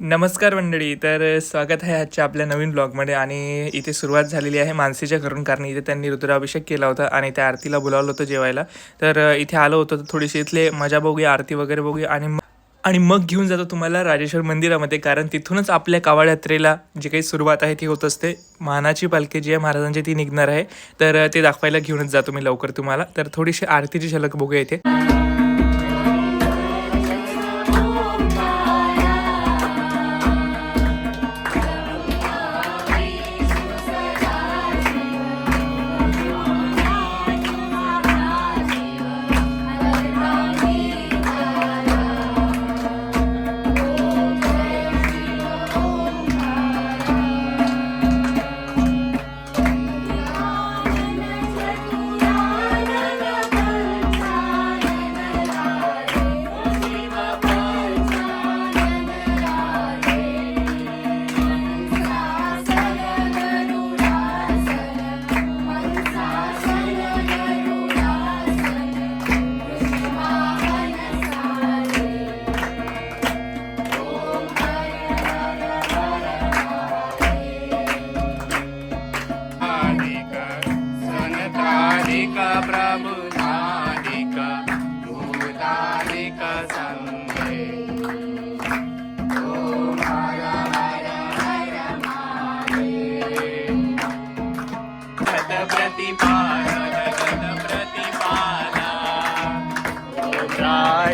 नमस्कार मंडळी तर स्वागत आहे आजच्या आपल्या नवीन ब्लॉगमध्ये आणि इथे सुरुवात झालेली आहे मानसीच्या घरून कारण. इथे त्यांनी रुद्राभिषेक केला होता आणि त्या आरतीला बोलावलं होतं जेवायला. तर इथे आलो होतो तर थोडीशी इथले मजा बघूया आरती वगैरे बघूया आणि मग आणि मग घेऊन जातो तुम्हाला राजेश्वर मंदिरामध्ये. कारण तिथूनच आपल्या कावड यात्रेला जी काही सुरुवात आहे ती होत असते. मानाची पालखी जी आहे महाराजांची ती निघणार आहे. तर ते दाखवायला घेऊनच जातो मी लवकर तुम्हाला. तर थोडीशी आरतीची झलक बघूया इथे.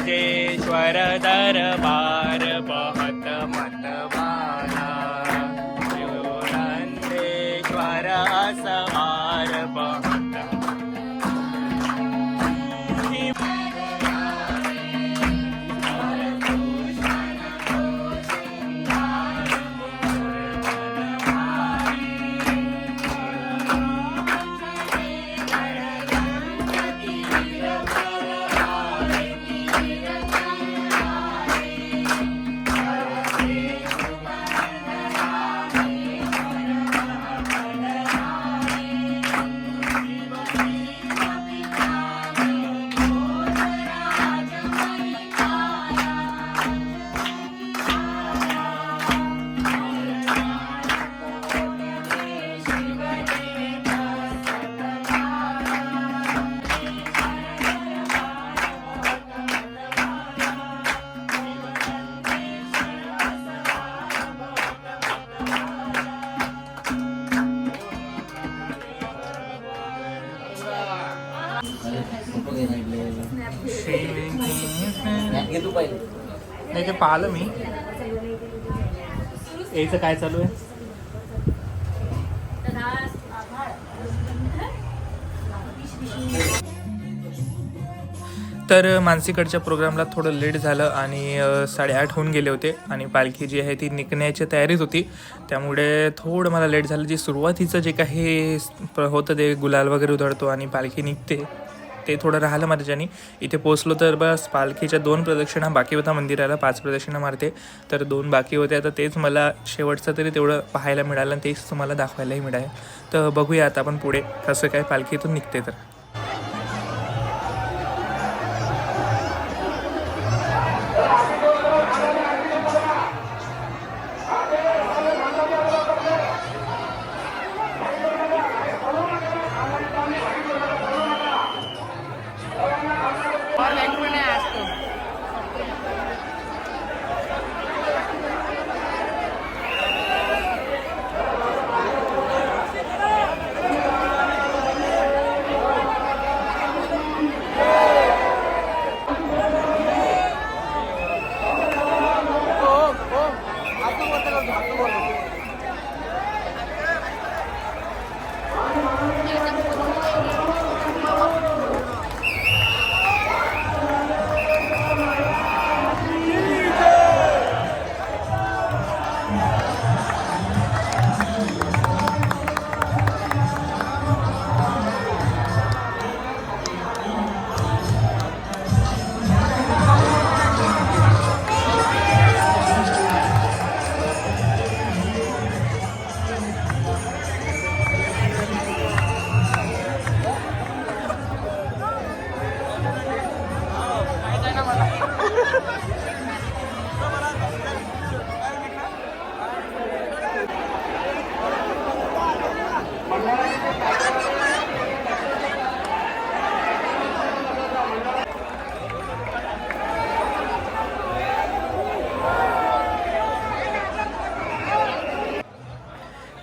राजेश्वर दरबार नाही ते पाहिलं मी याचं काय चालू आहे तर मानसीकडच्या प्रोग्रामला थोडं लेट झालं आणि साडेआठ होऊन गेले होते आणि पालखी जी आहे ती निघण्याची तयारीत होती. त्यामुळे थोडं मला लेट झालं. जे सुरुवातीचं जे काही होतं ते गुलाल वगैरे उधळतो आणि पालखी निघते. ते थोडं राहिलं माझ्याने इथे पोचलो तर बस पालखीच्या दोन प्रदक्षिणा बाकी होता मंदिराला पाच प्रदक्षिणा मारते. तर दोन बाकी होत्या तर तेच मला शेवटचं तरी तेवढं पाहायला मिळालं आणि तेच तुम्हाला दाखवायलाही मिळालं. तर बघूया आता आपण पुढे कसं काय पालखीतून निघते तर.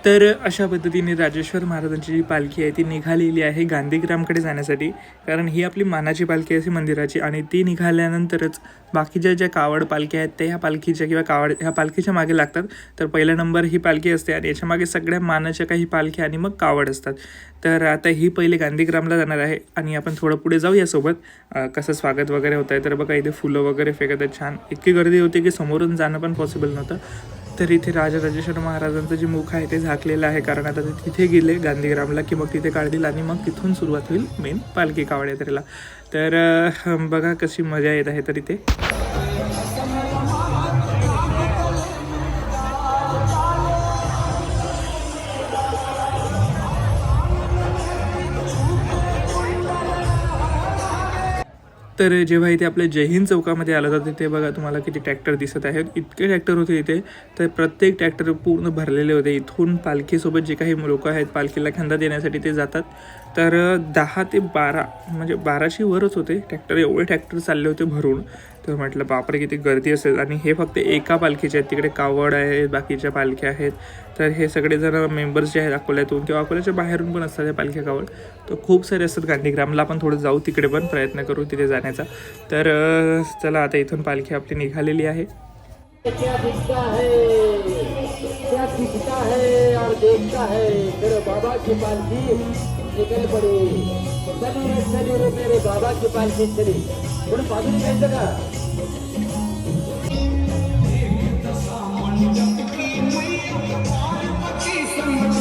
तर अशा पद्धतीने राजेश्वर महाराजांची जी पालखी आहे ती निघालेली आहे गांधीग्रामकडे जाण्यासाठी. कारण ही आपली मानाची पालखी असे मंदिराची आणि ती निघाल्यानंतरच बाकीच्या ज्या कावड पालख्या आहेत त्या ह्या पालखीच्या किंवा कावड ह्या पालखीच्या मागे लागतात. तर पहिला नंबर ही पालखी असते आणि याच्या मागे सगळ्या मानाच्या काही पालख्या आणि मग कावड असतात. तर आता ही पहिले गांधीग्रामला जाणार आहे आणि आपण थोडं पुढे जाऊया सोबत. कसं स्वागत वगैरे होत आहे तर बघा इथे फुलं वगैरे फेकत आहेत. छान. इतकी गर्दी होती की समोरून जाणं पण पॉसिबल नव्हतं. तर इथे राजा राजेश्वर महाराजांचं जे मुख आहे ते झाकलेलं आहे. कारण आता ते तिथे गेले गांधीग्रामला की मग तिथे काढतील आणि मग तिथून सुरुवात होईल मेन पालखी कावड यात्रेला तर बघा कशी मजा येत आहे तर इथे. तर जेव्हा इथे आपल्या जय हिंद चौकामध्ये आलं जातं तिथे बघा तुम्हाला किती ट्रॅक्टर दिसत आहेत. इतके ट्रॅक्टर होते इथे तर प्रत्येक ट्रॅक्टर पूर्ण भरलेले होते. इथून पालखीसोबत जे काही लोक आहेत पालखीला खांदा देण्यासाठी ते जातात. तर दहा ते बारा म्हणजे बाराशे वरच होते ट्रॅक्टर एवढे ट्रॅक्टर चालले होते भरून. तर म्हटलं बापरे किती गर्दी असेल. आणि हे फक्त एका पालखीचे आहेत. तिकडे कावड आहे बाकीच्या पालख्या आहेत. तर हे सगळेजण मेंबर्स जे आहेत अकोल्यातून किंवा अकोल्याच्या बाहेरून पण असतात या पालख्या कावड. तर खूप सारे असतात गांधीग्रामला आपण थोडं जाऊ तिकडे पण प्रयत्न करू तिथे जाण्याचा. तर चला आता इथून पालखी आपली निघालेली आहे. बाबा की पालकी निकल पड़ी चली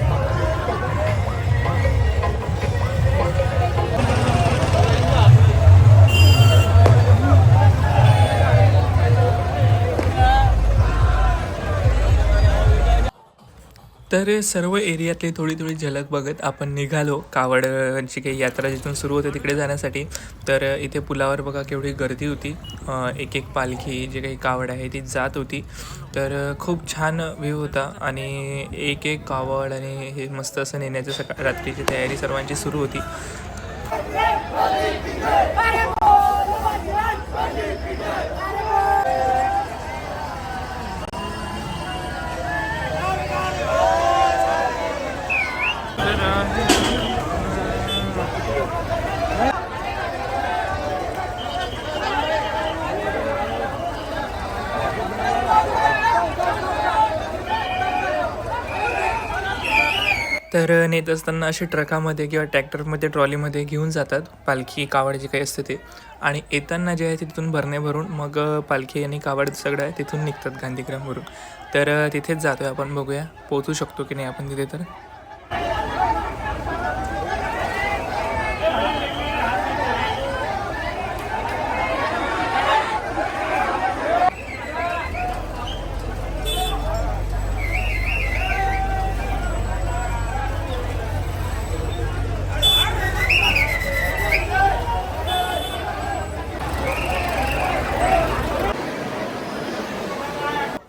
तर सर्व एरियातली थोडी थोडी झलक बघत आपण निघालो कावडची काही यात्रा जिथून सुरू होते तिकडे जाण्यासाठी. तर इथे पुलावर बघा केवढी गर्दी होती. एक एक पालखी जे काही कावड आहे ती जात होती. तर खूप छान व्ह्यू होता आणि एक एक कावड आणि हे मस्त असं नेण्याचं सकाळ रात्रीची तयारी सर्वांची सुरू होती. तर नेत असताना असे ट्रकामध्ये किंवा ट्रॅक्टरमध्ये ट्रॉलीमध्ये घेऊन जातात. पालखी कावड जे काही असते ते. आणि येताना जे आहे ते तिथून भरणे भरून मग पालखी आणि कावड सगळं आहे तिथून निघतात गांधीग्रामवरून. तर तिथेच जातोय आपण. बघूया. पोचू शकतो की नाही आपण तिथे तर?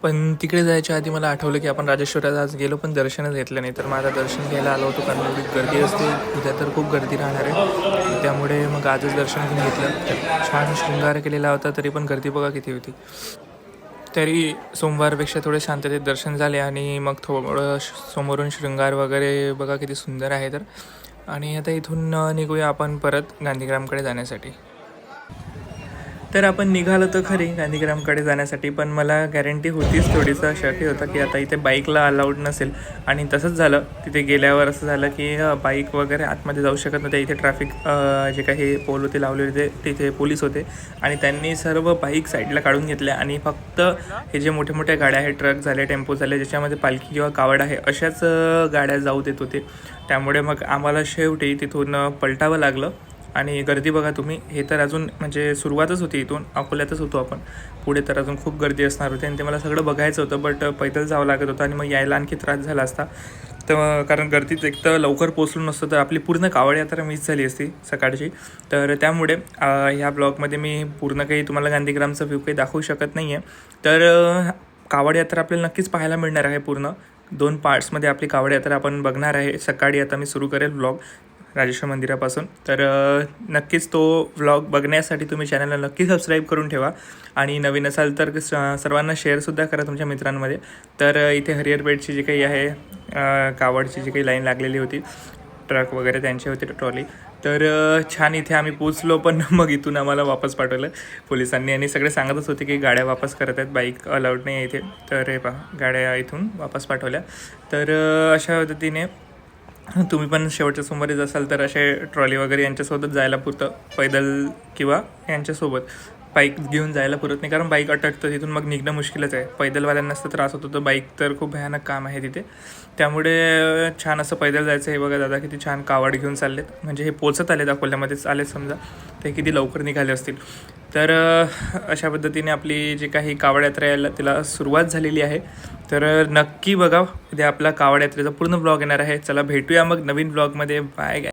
पण तिकडे जायच्या आधी मला आठवलं की आपण राजेश्वरात आज गेलो पण दर्शनच घेतलं नाही. तर माझा दर्शन घ्यायला आलो होतो कारण एवढी गर्दी असते. उद्या तर खूप गर्दी राहणार आहे. त्यामुळे मग आजच दर्शन घेऊन घेतलं. छान शृंगार केलेला होता तरी पण गर्दी बघा किती होती. तरी सोमवारपेक्षा थोडे शांततेत दर्शन झाले आणि मग थोडं श- समोरून शृंगार वगैरे बघा किती सुंदर आहे तर. आणि आता इथून निघूया आपण परत गांधीग्रामकडे जाण्यासाठी. तर आपण निघालो तर खरी गांधीग्रामकडे जाण्यासाठी पण मला गॅरंटी होतीच थोडीसा शक्य होता की आता इथे बाईकला अलाउड नसेल. आणि तसंच झालं. तिथे गेल्यावर असं झालं की बाईक वगैरे आतमध्ये जाऊ शकत नव्हते. इथे ट्रॅफिक जे काही पोल होते लावले होते तिथे पोलीस होते. आणि त्यांनी सर्व बाईक साईडला काढून घेतल्या. आणि फक्त हे जे मोठे मोठे गाड्या आहेत ट्रक झाले टेम्पो झाले ज्याच्यामध्ये पालखी किंवा कावड आहे अशाच गाड्या जाऊ देत होते. त्यामुळे मग आम्हाला शेवटी तिथून पलटावं लागलं. आणि गर्दी बघा तुम्ही हे तर अजून म्हणजे सुरुवातच होती इथून अकोल्यातच होतो आपण. पुढे तर अजून खूप गर्दी असणार होती आणि ते मला सगळं बघायचं होतं बट पैदल जावं लागत होतं आणि मग यायला आणखी त्रास झाला असता. तर कारण गर्दीत एक तर लवकर पोचलो नसतं तर आपली पूर्ण कावड यात्रा मिस झाली असती सकाळची. तर त्यामुळे ह्या ब्लॉगमध्ये मी पूर्ण काही तुम्हाला गांधीग्रामचा व्ह्यू काही दाखवू शकत नाही आहे तर कावड यात्रा आपल्याला नक्कीच पाहायला मिळणार आहे पूर्ण. दोन पार्ट्समध्ये आपली कावड यात्रा आपण बघणार आहे. सकाळी आता मी सुरू करेल ब्लॉग राजेश्वर मंदिरापासून. तर नक्कीच तो व्लॉग बघण्यासाठी तुम्ही चॅनलला नक्की सबस्क्राईब करून ठेवा. आणि नवीन असाल तर स- सर्वांना शेअरसुद्धा करा तुमच्या मित्रांमध्ये. तर इथे हरिहरपेठची जी काही आहे कावडची जी काही लाईन लागलेली होती ट्रक वगैरे त्यांची होती ट्रॉली. तर छान इथे आम्ही पोचलो पण मग इथून आम्हाला वापस पाठवलं. पोलिसांनी आणि सगळे सांगतच होते की गाड्या वापस करत आहेत बाईक अलाउड नाही आहे इथे. तर हे पहा गाड्या इथून वापस पाठवल्या. तर अशा पद्धतीने तुम्ही पण शेवटच्या सोमवारीच असाल तर असे ट्रॉली वगैरे यांच्यासोबत जायला पुरतं. पैदल किंवा यांच्यासोबत. बाईक घेऊन जायला पुरत नाही. कारण बाईक अटकतं तिथून मग निघणं मुश्किलच आहे. पैदलवाल्यांनाच तर त्रास होतो. तर बाईक तर खूप भयानक काम आहे तिथे. त्यामुळे छान असं पैदल जायचं हे बघा दादा किती छान कावड घेऊन चाललेत. म्हणजे हे पोचत आलेत अकोल्यामध्येच आले समजा. ते किती लवकर निघाले असतील. तर अशा पद्धतीने आपली जी काही कावड यात्रा यायला तिला सुरुवात झालेली आहे. तर नक्की बघा. उद्या आपला कावड यात्रेचा पूर्ण ब्लॉग येणार आहे. चला भेटूया मग नवीन ब्लॉगमध्ये बाय